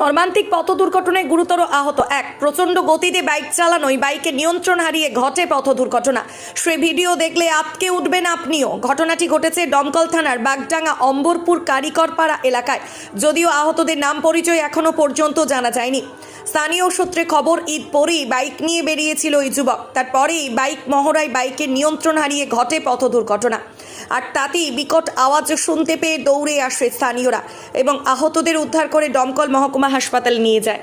মর্মান্তিক পথ দুর্ঘটনায় গুরুতর আহত এক। প্রচণ্ড গতিতে বাইক চালানোয় বাইকে নিয়ন্ত্রণ হারিয়ে ঘটে পথ দুর্ঘটনা। সে ভিডিও দেখলে আতকে উঠবেন আপনিও। ঘটনাটি ঘটেছে দমকল থানার বাগডাঙ্গা অম্বরপুর কারিকরপাড়া এলাকায়। যদিও আহতদের নাম পরিচয় এখনও পর্যন্ত জানা যায়নি। স্থানীয় সূত্রে খবর, ঈদ পরেই বাইক নিয়ে বেরিয়েছিল ওই যুবক। তারপরেই বাইক মহড়ায় বাইকের নিয়ন্ত্রণ হারিয়ে ঘটে পথ দুর্ঘটনা। আর তাতেই বিকট আওয়াজ শুনতে পেয়ে দৌড়ে আসে স্থানীয়রা এবং আহতদের উদ্ধার করে দমকল মহকুমা হাসপাতালে নিয়ে যায়।